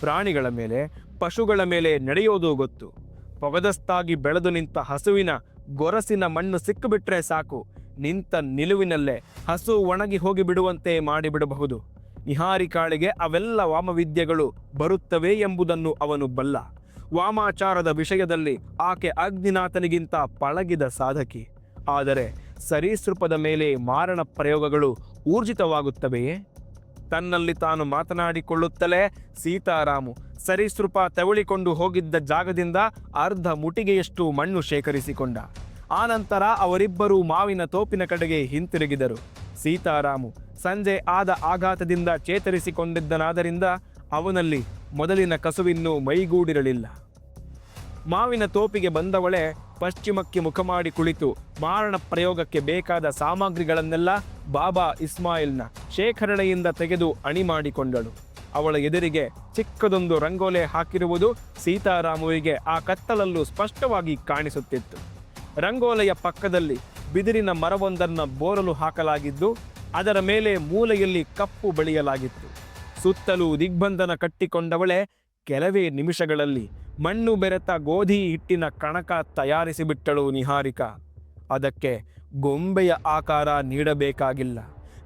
ಪ್ರಾಣಿಗಳ ಮೇಲೆ, ಪಶುಗಳ ಮೇಲೆ ನಡೆಯೋದು ಗೊತ್ತು. ಪೊಗದಸ್ತಾಗಿ ಬೆಳೆದು ನಿಂತ ಹಸುವಿನ ಗೊರಸಿನ ಮಣ್ಣು ಸಿಕ್ಕಿಬಿಟ್ರೆ ಸಾಕು. ನಿಂತ ನಿಲುವಿನಲ್ಲೇ ಹಸು ಒಣಗಿ ಹೋಗಿ ಬಿಡುವಂತೆ ಮಾಡಿಬಿಡಬಹುದು ನಿಹಾರಿಕಾಳಿಗೆ ಅವೆಲ್ಲ ವಾಮವಿದ್ಯೆಗಳು ಬರುತ್ತವೆ ಎಂಬುದನ್ನು ಅವನು ಬಲ್ಲ. ವಾಮಾಚಾರದ ವಿಷಯದಲ್ಲಿ ಆಕೆ ಅಗ್ನಿನಾಥನಿಗಿಂತ ಪಳಗಿದ ಸಾಧಕಿ. ಆದರೆ ಸರೀಸೃಪದ ಮೇಲೆ ಮಾರಣ ಪ್ರಯೋಗಗಳು ಊರ್ಜಿತವಾಗುತ್ತವೆಯೇ? ತನ್ನಲ್ಲಿ ತಾನು ಮಾತನಾಡಿಕೊಳ್ಳುತ್ತಲೇ ಸೀತಾರಾಮು ಸರೀಸೃಪ ತೆವಳಿಕೊಂಡು ಹೋಗಿದ್ದ ಜಾಗದಿಂದ ಅರ್ಧ ಮುಟಿಗೆಯಷ್ಟು ಮಣ್ಣು ಶೇಖರಿಸಿಕೊಂಡ. ಆನಂತರ ಅವರಿಬ್ಬರೂ ಮಾವಿನ ತೋಪಿನ ಕಡೆಗೆ ಹಿಂತಿರುಗಿದರು. ಸೀತಾರಾಮು ಸಂಜೆ ಆದ ಆಘಾತದಿಂದ ಚೇತರಿಸಿಕೊಂಡಿದ್ದನಾದರಿಂದ ಅವನಲ್ಲಿ ಮೊದಲಿನ ಕಸುವಿನ್ನೂ ಮೈಗೂಡಿರಲಿಲ್ಲ. ಮಾವಿನ ತೋಪಿಗೆ ಬಂದವಳೆ ಪಶ್ಚಿಮಕ್ಕೆ ಮುಖ ಮಾಡಿ ಕುಳಿತು ಮಾರಣ ಪ್ರಯೋಗಕ್ಕೆ ಬೇಕಾದ ಸಾಮಗ್ರಿಗಳನ್ನೆಲ್ಲ ಬಾಬಾ ಇಸ್ಮಾಯಿಲ್ನ ಶೇಖರಣೆಯಿಂದ ತೆಗೆದು ಅಣಿ ಮಾಡಿಕೊಂಡಳು. ಅವಳ ಎದುರಿಗೆ ಚಿಕ್ಕದೊಂದು ರಂಗೋಲೆ ಹಾಕಿರುವುದು ಸೀತಾರಾಮುವಿಗೆ ಆ ಕತ್ತಲಲ್ಲೂ ಸ್ಪಷ್ಟವಾಗಿ ಕಾಣಿಸುತ್ತಿತ್ತು. ರಂಗೋಲೆಯ ಪಕ್ಕದಲ್ಲಿ ಬಿದಿರಿನ ಮರವೊಂದನ್ನು ಬೋರಲು ಹಾಕಲಾಗಿದ್ದು, ಅದರ ಮೇಲೆ ಮೂಲೆಯಲ್ಲಿ ಕಪ್ಪು ಬಳಿಯಲಾಗಿತ್ತು. ಸುತ್ತಲೂ ದಿಗ್ಬಂಧನ ಕಟ್ಟಿಕೊಂಡವಳೆ ಕೆಲವೇ ನಿಮಿಷಗಳಲ್ಲಿ ಮಣ್ಣು ಬೆರೆತ ಗೋಧಿ ಹಿಟ್ಟಿನ ಕಣಕ ತಯಾರಿಸಿಬಿಟ್ಟಳು ನಿಹಾರಿಕಾ. ಅದಕ್ಕೆ ಗೊಂಬೆಯ ಆಕಾರ ನೀಡಬೇಕಾಗಿಲ್ಲ.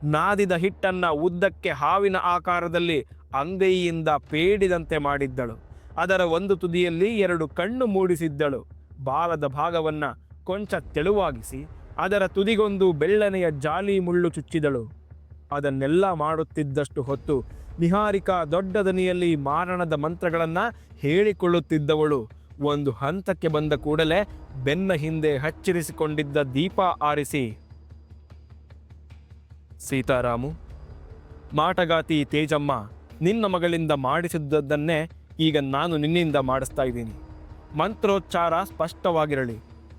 ನಾದಿದ ಹಿಟ್ಟನ್ನ ಉದ್ದಕ್ಕೆ ಹಾವಿನ ಆಕಾರದಲ್ಲಿ ಅಂಗೈಯಿಂದ ಪೇಡಿದಂತೆ ಮಾಡಿದ್ದಳು. ಅದರ ಒಂದು ತುದಿಯಲ್ಲಿ ಎರಡು ಕಣ್ಣು ಮೂಡಿಸಿದ್ದಳು. ಬಾಲದ ಭಾಗವನ್ನ ಕೊಂಚ ತೆಳುವಾಗಿಸಿ, ಅದರ ತುದಿಗೊಂದು ಬೆಳ್ಳನೆಯ ಜಾಲಿ ಮುಳ್ಳು ಚುಚ್ಚಿದಳು. ಅದನ್ನೆಲ್ಲ ಮಾಡುತ್ತಿದ್ದಷ್ಟು ಹೊತ್ತು ನಿಹಾರಿಕಾ ದೊಡ್ಡ ದನಿಯಲ್ಲಿ ಮಾರಣದ ಮಂತ್ರಗಳನ್ನು ಹೇಳಿಕೊಳ್ಳುತ್ತಿದ್ದವಳು. ಒಂದು ಹಂತಕ್ಕೆ ಬಂದ ಕೂಡಲೇ ಬೆನ್ನ ಹಿಂದೆ ಹಚ್ಚಿರಿಸಿಕೊಂಡಿದ್ದ ದೀಪ ಆರಿಸಿ, ಸೀತಾರಾಮು, ಮಾಟಗಾತಿ ತೇಜಮ್ಮ ನಿನ್ನ ಮಗಳಿಂದ ಮಾಡಿಸಿದ್ದನ್ನೇ ಈಗ ನಾನು ನಿನ್ನಿಂದ ಮಾಡಿಸ್ತಾ ಇದ್ದೀನಿ. ಮಂತ್ರೋಚ್ಚಾರ ಸ್ಪಷ್ಟವಾಗಿರಲಿ.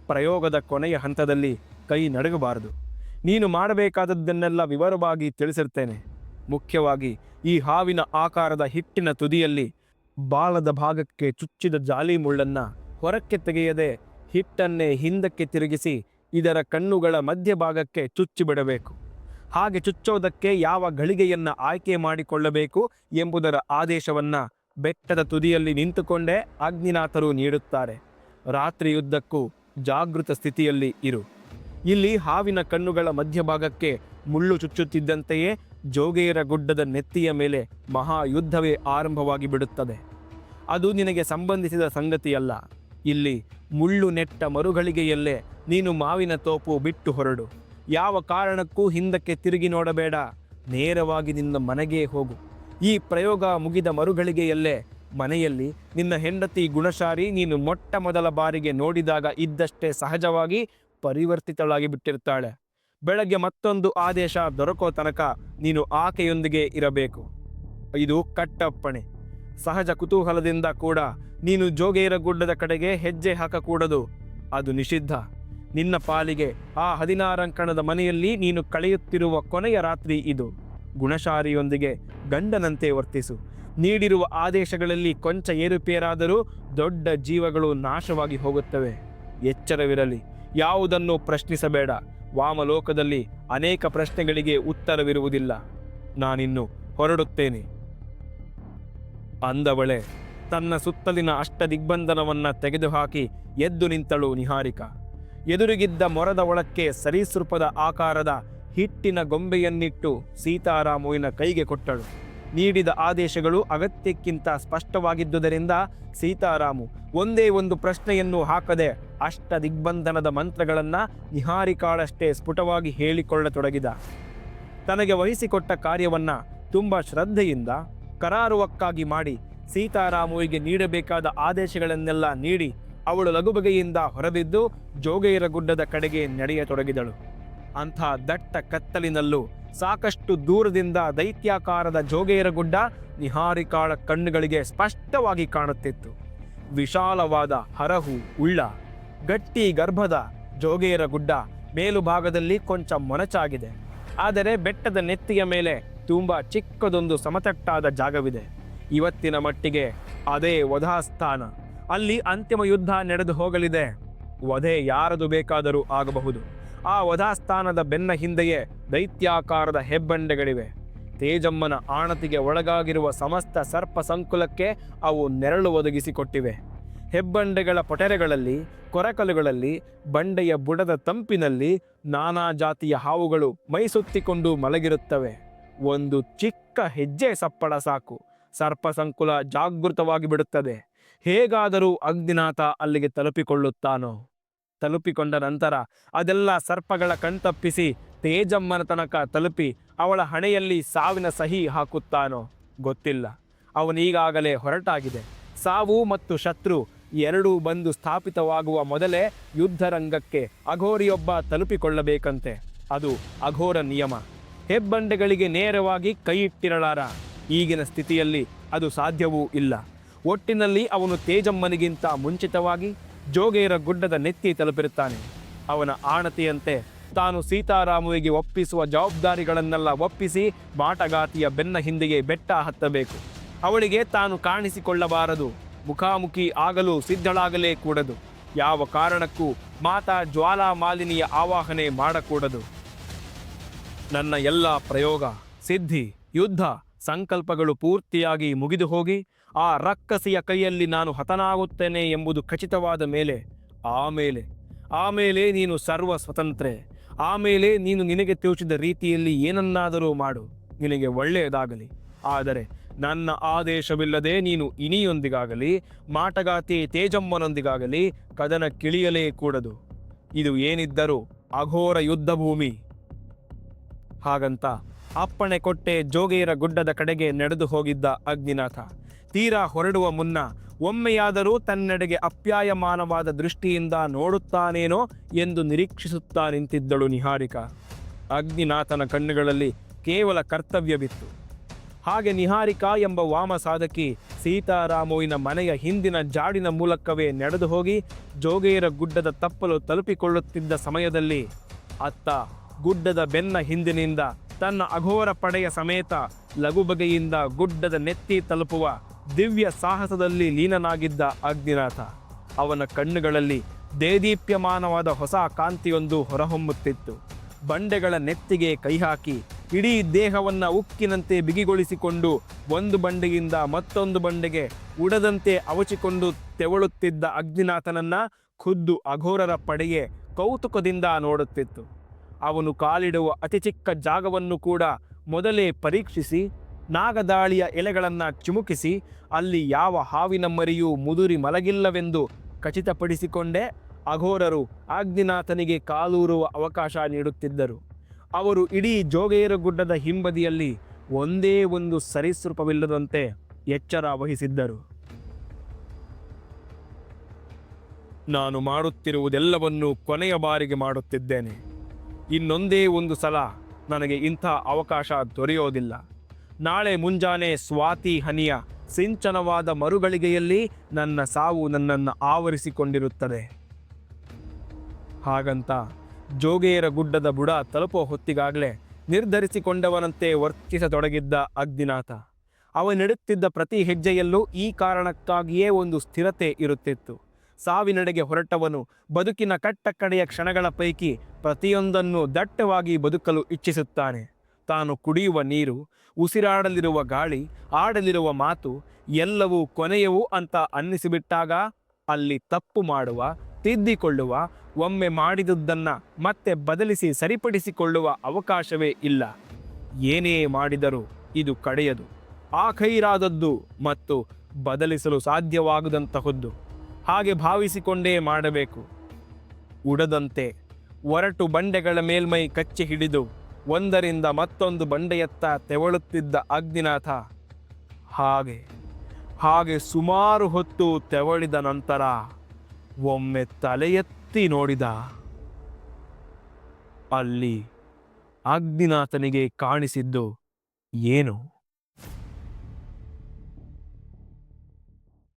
ಪ್ರಯೋಗದ ಕೊನೆಯ ಹಂತದಲ್ಲಿ ಕೈ ನಡಗಬಾರದು. ನೀನು ಮಾಡಬೇಕಾದದ್ದನ್ನೆಲ್ಲ ವಿವರವಾಗಿ ತಿಳಿಸಿರ್ತೇನೆ. ಮುಖ್ಯವಾಗಿ ಈ ಹಾವಿನ ಆಕಾರದ ಹಿಟ್ಟಿನ ತುದಿಯಲ್ಲಿ ಬಾಲದ ಭಾಗಕ್ಕೆ ಚುಚ್ಚಿದ ಜಾಲಿ ಮುಳ್ಳನ್ನು ಹೊರಕ್ಕೆ ತೆಗೆಯದೆ ಹಿಟ್ಟನ್ನೇ ಹಿಂದಕ್ಕೆ ತಿರುಗಿಸಿ ಇದರ ಕಣ್ಣುಗಳ ಮಧ್ಯಭಾಗಕ್ಕೆ ಚುಚ್ಚಿಬಿಡಬೇಕು. ಹಾಗೆ ಚುಚ್ಚೋದಕ್ಕೆ ಯಾವ ಗಳಿಗೆಯನ್ನು ಆಯ್ಕೆ ಮಾಡಿಕೊಳ್ಳಬೇಕು ಎಂಬುದರ ಆದೇಶವನ್ನು ಬೆಟ್ಟದ ತುದಿಯಲ್ಲಿ ನಿಂತುಕೊಂಡೇ ಅಗ್ನಿನಾಥರು ನೀಡುತ್ತಾರೆ. ರಾತ್ರಿಯುದ್ದಕ್ಕೂ ಜಾಗೃತ ಸ್ಥಿತಿಯಲ್ಲಿ ಇರು. ಇಲ್ಲಿ ಹಾವಿನ ಕಣ್ಣುಗಳ ಮಧ್ಯಭಾಗಕ್ಕೆ ಮುಳ್ಳು ಚುಚ್ಚುತ್ತಿದ್ದಂತೆಯೇ ಜೋಗೇರ ಗುಡ್ಡದ ನೆತ್ತಿಯ ಮೇಲೆ ಮಹಾಯುದ್ಧವೇ ಆರಂಭವಾಗಿ ಬಿಡುತ್ತದೆ. ಅದು ನಿನಗೆ ಸಂಬಂಧಿಸಿದ ಸಂಗತಿಯಲ್ಲ. ಇಲ್ಲಿ ಮುಳ್ಳು ನೆಟ್ಟ ಮರುಗಳಿಗೆಯಲ್ಲೇ ನೀನು ಮಾವಿನ ತೋಪು ಬಿಟ್ಟು ಹೊರಡು. ಯಾವ ಕಾರಣಕ್ಕೂ ಹಿಂದಕ್ಕೆ ತಿರುಗಿ ನೋಡಬೇಡ. ನೇರವಾಗಿ ನಿನ್ನ ಮನೆಗೆ ಹೋಗು. ಈ ಪ್ರಯೋಗ ಮುಗಿದ ಮರುಗಳಿಗೆಯಲ್ಲೇ ಮನೆಯಲ್ಲಿ ನಿನ್ನ ಹೆಂಡತಿ ಗುಣಶಾರಿ ನೀನು ಮೊಟ್ಟ ಮೊದಲ ಬಾರಿಗೆ ನೋಡಿದಾಗ ಇದ್ದಷ್ಟೇ ಸಹಜವಾಗಿ ಪರಿವರ್ತಿತಳಾಗಿ ಬಿಟ್ಟಿರ್ತಾಳೆ. ಬೆಳಗ್ಗೆ ಮತ್ತೊಂದು ಆದೇಶ ದೊರಕೋ ತನಕ ನೀನು ಆಕೆಯೊಂದಿಗೆ ಇರಬೇಕು. ಇದು ಕಟ್ಟಪ್ಪಣೆ. ಸಹಜ ಕುತೂಹಲದಿಂದ ಕೂಡ ನೀನು ಜೋಗೇರ ಗುಡ್ಡದ ಕಡೆಗೆ ಹೆಜ್ಜೆ ಹಾಕಕೂಡದು. ಅದು ನಿಷಿದ್ಧ. ನಿನ್ನ ಪಾಲಿಗೆ ಆ ಹದಿನಾರಂಕಣದ ಮನೆಯಲ್ಲಿ ನೀನು ಕಳೆಯುತ್ತಿರುವ ಕೊನೆಯ ರಾತ್ರಿ ಇದು. ಗುಣಶಾರಿಯೊಂದಿಗೆ ಗಂಡನಂತೆ ವರ್ತಿಸು. ನೀಡಿರುವ ಆದೇಶಗಳಲ್ಲಿ ಕೊಂಚ ಏರುಪೇರಾದರೂ ದೊಡ್ಡ ಜೀವಗಳು ನಾಶವಾಗಿ ಹೋಗುತ್ತವೆ. ಎಚ್ಚರವಿರಲಿ. ಯಾವುದನ್ನು ಪ್ರಶ್ನಿಸಬೇಡ. ವಾಮಲೋಕದಲ್ಲಿ ಅನೇಕ ಪ್ರಶ್ನೆಗಳಿಗೆ ಉತ್ತರವಿರುವುದಿಲ್ಲ. ನಾನಿನ್ನು ಹೊರಡುತ್ತೇನೆ. ಅಂದವಳೆ, ತನ್ನ ಸುತ್ತಲಿನ ಅಷ್ಟ ದಿಗ್ಬಂಧನವನ್ನು ತೆಗೆದುಹಾಕಿ ಎದ್ದು ನಿಂತಳು ನಿಹಾರಿಕ. ಎದುರಿಗಿದ್ದ ಮೊರದ ಒಳಕ್ಕೆ ಸರೀಸೃಪದ ಆಕಾರದ ಹಿಟ್ಟಿನ ಗೊಂಬೆಯನ್ನಿಟ್ಟು ಸೀತಾರಾಮುವಿನ ಕೈಗೆ ಕೊಟ್ಟಳು. ನೀಡಿದ ಆದೇಶಗಳು ಅಗತ್ಯಕ್ಕಿಂತ ಸ್ಪಷ್ಟವಾಗಿದ್ದುದರಿಂದ ಸೀತಾರಾಮು ಒಂದೇ ಒಂದು ಪ್ರಶ್ನೆಯನ್ನು ಹಾಕದೆ ಅಷ್ಟ ದಿಗ್ಬಂಧನದ ಮಂತ್ರಗಳನ್ನು ನಿಹಾರಿಕಾಳಷ್ಟೇ ಸ್ಫುಟವಾಗಿ ಹೇಳಿಕೊಳ್ಳತೊಡಗಿದ. ತನಗೆ ವಹಿಸಿಕೊಟ್ಟ ಕಾರ್ಯವನ್ನು ತುಂಬ ಶ್ರದ್ಧೆಯಿಂದ, ಕರಾರುವಕ್ಕಾಗಿ ಮಾಡಿ ಸೀತಾರಾಮುವಿಗೆ ನೀಡಬೇಕಾದ ಆದೇಶಗಳನ್ನೆಲ್ಲ ನೀಡಿ ಅವಳು ಲಗುಬಗೆಯಿಂದ ಹೊರಬಿದ್ದು ಜೋಗೈರ ಗುಡ್ಡದ ಕಡೆಗೆ ನಡೆಯತೊಡಗಿದಳು. ಅಂಥ ದಟ್ಟ ಕತ್ತಲಿನಲ್ಲೂ ಸಾಕಷ್ಟು ದೂರದಿಂದ ದೈತ್ಯಾಕಾರದ ಜೋಗೇರ ಗುಡ್ಡ ನಿಹಾರಿಕಾಳ ಕಣ್ಣುಗಳಿಗೆ ಸ್ಪಷ್ಟವಾಗಿ ಕಾಣುತ್ತಿತ್ತು. ವಿಶಾಲವಾದ ಹರಹು ಉಳ್ಳ, ಗಟ್ಟಿ ಗರ್ಭದ ಜೋಗೇರ ಗುಡ್ಡ ಮೇಲುಭಾಗದಲ್ಲಿ ಕೊಂಚ ಮೊನಚಾಗಿದೆ. ಆದರೆ ಬೆಟ್ಟದ ನೆತ್ತಿಯ ಮೇಲೆ ತುಂಬ ಚಿಕ್ಕದೊಂದು ಸಮತಟ್ಟಾದ ಜಾಗವಿದೆ. ಇವತ್ತಿನ ಮಟ್ಟಿಗೆ ಅದೇ ವಧಾಸ್ಥಾನ ಅಲ್ಲಿ ಅಂತಿಮ ಯುದ್ಧ ನಡೆದು ಹೋಗಲಿದೆ. ವಧೆ ಯಾರದು ಬೇಕಾದರೂ ಆಗಬಹುದು. ಆ ವಧಾಸ್ಥಾನದ ಬೆನ್ನ ಹಿಂದೆಯೇ ದೈತ್ಯಾಕಾರದ ಹೆಬ್ಬಂಡೆಗಳಿವೆ. ತೇಜಮ್ಮನ ಆಣತಿಗೆ ಒಳಗಾಗಿರುವ ಸಮಸ್ತ ಸರ್ಪ ಸಂಕುಲಕ್ಕೆ ಅವು ನೆರಳು ಒದಗಿಸಿಕೊಟ್ಟಿವೆ. ಹೆಬ್ಬಂಡೆಗಳ ಪೊಟೆರೆಗಳಲ್ಲಿ, ಕೊರಕಲುಗಳಲ್ಲಿ, ಬಂಡೆಯ ಬುಡದ ತಂಪಿನಲ್ಲಿ ನಾನಾ ಜಾತಿಯ ಹಾವುಗಳು ಮೈಸುತ್ತಿಕೊಂಡು ಮಲಗಿರುತ್ತವೆ. ಒಂದು ಚಿಕ್ಕ ಹೆಜ್ಜೆ ಸಪ್ಪಳ ಸಾಕು. ಸರ್ಪ ಸಂಕುಲ ಜಾಗೃತವಾಗಿ ಬಿಡುತ್ತದೆ ಹೇಗಾದರೂ ಅಗ್ನಿನಾಥ ಅಲ್ಲಿಗೆ ತಲುಪಿಕೊಳ್ಳುತ್ತಾನೋ? ತಲುಪಿಕೊಂಡ ನಂತರ ಅದೆಲ್ಲ ಸರ್ಪಗಳ ಕಣ್ತಪ್ಪಿಸಿ ತೇಜಮ್ಮನ ತನಕ ತಲುಪಿ ಅವಳ ಹಣೆಯಲ್ಲಿ ಸಾವಿನ ಸಹಿ ಹಾಕುತ್ತಾನೋ ಗೊತ್ತಿಲ್ಲ. ಅವನೀಗಾಗಲೇ ಹೊರಟಾಗಿದೆ. ಸಾವು ಮತ್ತು ಶತ್ರು ಎರಡೂ ಬಂದು ಸ್ಥಾಪಿತವಾಗುವ ಮೊದಲೇ ಯುದ್ಧರಂಗಕ್ಕೆ ಅಘೋರಿಯೊಬ್ಬ ತಲುಪಿಕೊಳ್ಳಬೇಕಂತೆ. ಅದು ಅಘೋರ ನಿಯಮ. ಹೆಬ್ಬಂಡೆಗಳಿಗೆ ನೇರವಾಗಿ ಕೈ ಇಟ್ಟಿರಲಾರ. ಈಗಿನ ಸ್ಥಿತಿಯಲ್ಲಿ ಅದು ಸಾಧ್ಯವೂ ಇಲ್ಲ. ಒಟ್ಟಿನಲ್ಲಿ ಅವನು ತೇಜಮ್ಮನಿಗಿಂತ ಮುಂಚಿತವಾಗಿ ಜೋಗೇರ ಗುಡ್ಡದ ನೆತ್ತಿ ತಲುಪಿರುತ್ತಾನೆ. ಅವನ ಆಣತಿಯಂತೆ ತಾನು ಸೀತಾರಾಮುವಿಗೆ ಒಪ್ಪಿಸುವ ಜವಾಬ್ದಾರಿಗಳನ್ನೆಲ್ಲ ಒಪ್ಪಿಸಿ ಮಾಟಗಾತಿಯ ಬೆನ್ನ ಹಿಂದೆಗೆ ಬೆಟ್ಟ ಹತ್ತಬೇಕು. ಅವಳಿಗೆ ತಾನು ಕಾಣಿಸಿಕೊಳ್ಳಬಾರದು. ಮುಖಾಮುಖಿ ಆಗಲು ಸಿದ್ಧಳಾಗಲೇ ಕೂಡದು. ಯಾವ ಕಾರಣಕ್ಕೂ ಮಾತಾ ಜ್ವಾಲಾಮಾಲಿನಿಯ ಆವಾಹನೆ ಮಾಡಕೂಡದು. ನನ್ನ ಎಲ್ಲ ಪ್ರಯೋಗ, ಸಿದ್ಧಿ, ಯುದ್ಧ, ಸಂಕಲ್ಪಗಳು ಪೂರ್ತಿಯಾಗಿ ಮುಗಿದು ಹೋಗಿ ಆ ರಕ್ಕಸಿಯ ಕೈಯಲ್ಲಿ ನಾನು ಹತನಾಗುತ್ತೇನೆ ಎಂಬುದು ಖಚಿತವಾದ ಮೇಲೆ ಆಮೇಲೆ ಆಮೇಲೆ ನೀನು ಸರ್ವ ಸ್ವತಂತ್ರೆ ಆಮೇಲೆ ನೀನು ನಿನಗೆ ತಿಳಿಸಿದ ರೀತಿಯಲ್ಲಿ ಏನನ್ನಾದರೂ ಮಾಡು, ನಿನಗೆ ಒಳ್ಳೆಯದಾಗಲಿ. ಆದರೆ ನನ್ನ ಆದೇಶವಿಲ್ಲದೆ ನೀನು ಇನಿಯೊಂದಿಗಾಗಲಿ ಮಾಟಗಾತಿ ತೇಜಮ್ಮನೊಂದಿಗಾಗಲಿ ಕದನ ಕಿಳಿಯಲೇ ಕೂಡದು. ಇದು ಏನಿದ್ದರೂ ಅಘೋರ ಯುದ್ಧ ಭೂಮಿ ಹಾಗಂತ ಅಪ್ಪಣೆ ಕೊಟ್ಟೆ ಜೋಗೇರ ಗುಡ್ಡದ ಕಡೆಗೆ ನಡೆದು ಹೋಗಿದ್ದ ಅಗ್ನಿನಾಥ. ತೀರಾ ಹೊರಡುವ ಮುನ್ನ ಒಮ್ಮೆಯಾದರೂ ತನ್ನೆಡೆಗೆ ಅಪ್ಯಾಯಮಾನವಾದ ದೃಷ್ಟಿಯಿಂದ ನೋಡುತ್ತಾನೇನೋ ಎಂದು ನಿರೀಕ್ಷಿಸುತ್ತಾ ನಿಂತಿದ್ದಳು ನಿಹಾರಿಕಾ. ಅಗ್ನಿನಾಥನ ಕಣ್ಣುಗಳಲ್ಲಿ ಕೇವಲ ಕರ್ತವ್ಯವಿತ್ತು. ಹಾಗೆ ನಿಹಾರಿಕಾ ಎಂಬ ವಾಮ ಸಾಧಕಿ ಸೀತಾರಾಮುವಿನ ಮನೆಯ ಹಿಂದಿನ ಜಾಡಿನ ಮೂಲಕವೇ ನಡೆದು ಹೋಗಿ ಜೋಗೇರ ಗುಡ್ಡದ ತಪ್ಪಲು ತಲುಪಿಕೊಳ್ಳುತ್ತಿದ್ದ ಸಮಯದಲ್ಲಿ ಅತ್ತ ಗುಡ್ಡದ ಬೆನ್ನ ಹಿಂದಿನಿಂದ, ತನ್ನ ಅಘೋರ ಪಡೆಯ ಸಮೇತ ಲಘುಬಗೆಯಿಂದ ಗುಡ್ಡದ ನೆತ್ತಿ ತಲುಪುವ ದಿವ್ಯ ಸಾಹಸದಲ್ಲಿ ಲೀನನಾಗಿದ್ದ ಅಗ್ನಿನಾಥ. ಅವನ ಕಣ್ಣುಗಳಲ್ಲಿ ದೇದೀಪ್ಯಮಾನವಾದ ಹೊಸ ಕಾಂತಿಯೊಂದು ಹೊರಹೊಮ್ಮುತ್ತಿತ್ತು. ಬಂಡೆಗಳ ನೆತ್ತಿಗೆ ಕೈ ಹಾಕಿ ಇಡೀ ದೇಹವನ್ನು ಉಕ್ಕಿನಂತೆ ಬಿಗಿಗೊಳಿಸಿಕೊಂಡು ಒಂದು ಬಂಡೆಯಿಂದ ಮತ್ತೊಂದು ಬಂಡೆಗೆ ಉಡದಂತೆ ಅವಚಿಕೊಂಡು ತೆವಳುತ್ತಿದ್ದ ಅಗ್ನಿನಾಥನನ್ನ ಖುದ್ದು ಅಘೋರರ ಪಡೆಯೇ ಕೌತುಕದಿಂದ ನೋಡುತ್ತಿತ್ತು. ಅವನು ಕಾಲಿಡುವ ಅತಿ ಚಿಕ್ಕ ಜಾಗವನ್ನು ಕೂಡ ಮೊದಲೇ ಪರೀಕ್ಷಿಸಿ, ನಾಗದಾಳಿಯ ಎಲೆಗಳನ್ನು ಚಿಮುಕಿಸಿ, ಅಲ್ಲಿ ಯಾವ ಹಾವಿನ ಮರಿಯೂ ಮುದುರಿ ಮಲಗಿಲ್ಲವೆಂದು ಖಚಿತಪಡಿಸಿಕೊಂಡೇ. ಅಘೋರರು ಅಗ್ನಿನಾಥನಿಗೆ ಕಾಲೂರುವ ಅವಕಾಶ ನೀಡುತ್ತಿದ್ದರು. ಅವರು ಇಡೀ ಜೋಗೇರ ಗುಡ್ಡದ ಹಿಂಬದಿಯಲ್ಲಿ ಒಂದೇ ಒಂದು ಸರೀಸೃಪವಿಲ್ಲದಂತೆ ಎಚ್ಚರ ವಹಿಸಿದ್ದರು. ನಾನು ಮಾಡುತ್ತಿರುವುದೆಲ್ಲವನ್ನೂ ಕೊನೆಯ ಬಾರಿಗೆ ಮಾಡುತ್ತಿದ್ದೇನೆ. ಇನ್ನೊಂದೇ ಒಂದು ಸಲ ನನಗೆ ಇಂಥ ಅವಕಾಶ ದೊರೆಯೋದಿಲ್ಲ. ನಾಳೆ ಮುಂಜಾನೆ ಸ್ವಾತಿ ಹನಿಯ ಸಿಂಚನವಾದ ಮರುಗಳಿಗೆಯಲ್ಲಿ ನನ್ನ ಸಾವು ನನ್ನನ್ನು ಆವರಿಸಿಕೊಂಡಿರುತ್ತದೆ. ಹಾಗಂತ ಜೋಗೇರ ಗುಡ್ಡದ ಬುಡ ತಲುಪೋ ಹೊತ್ತಿಗಾಗಲೇ ನಿರ್ಧರಿಸಿಕೊಂಡವನಂತೆ ವರ್ತಿಸತೊಡಗಿದ್ದ ಅಗ್ನಿನಾಥ. ಅವನಿಡುತ್ತಿದ್ದ ಪ್ರತಿ ಹೆಜ್ಜೆಯಲ್ಲೂ ಈ ಕಾರಣಕ್ಕಾಗಿಯೇ ಒಂದು ಸ್ಥಿರತೆ ಇರುತ್ತಿತ್ತು. ಸಾವಿನೆಡೆಗೆ ಹೊರಟವನು ಬದುಕಿನ ಕಟ್ಟಕಡೆಯ ಕ್ಷಣಗಳ ಪೈಕಿ ಪ್ರತಿಯೊಂದನ್ನು ದಟ್ಟವಾಗಿ ಬದುಕಲು ಇಚ್ಛಿಸುತ್ತಾನೆ. ತಾನು ಕುಡಿಯುವ ನೀರು, ಉಸಿರಾಡಲಿರುವ ಗಾಳಿ, ಆಡಲಿರುವ ಮಾತು, ಎಲ್ಲವೂ ಕೊನೆಯವು ಅಂತ ಅನ್ನಿಸಿಬಿಟ್ಟಾಗ ಅಲ್ಲಿ ತಪ್ಪು ಮಾಡುವ, ತಿದ್ದಿಕೊಳ್ಳುವ, ಒಮ್ಮೆ ಮಾಡಿದುದನ್ನು ಮತ್ತೆ ಬದಲಿಸಿ ಸರಿಪಡಿಸಿಕೊಳ್ಳುವ ಅವಕಾಶವೇ ಇಲ್ಲ. ಏನೇ ಮಾಡಿದರೂ ಇದು ಕಡೆಯದು, ಆಖೈರಾದದ್ದು ಮತ್ತು ಬದಲಿಸಲು ಸಾಧ್ಯವಾಗದಂತಹದ್ದು. ಹಾಗೆ ಭಾವಿಸಿಕೊಂಡೇ ಮಾಡಬೇಕು. ಉಡದಂತೆ ಒರಟು ಬಂಡೆಗಳ ಮೇಲ್ಮೈ ಕಚ್ಚಿ ಹಿಡಿದು ಒಂದರಿಂದ ಮತ್ತೊಂದು ಬಂಡೆಯತ್ತ ತೆವಳುತ್ತಿದ್ದ ಅಗ್ನಿನಾಥ. ಹಾಗೆ ಹಾಗೆ ಸುಮಾರು ಹೊತ್ತು ತೆವಳಿದ ನಂತರ ಒಮ್ಮೆ ತಲೆ ನೋಡಿದ. ಅಲ್ಲಿ ಅಗ್ನಿನಾಥನಿಗೆ ಕಾಣಿಸಿದ್ದು ಏನು?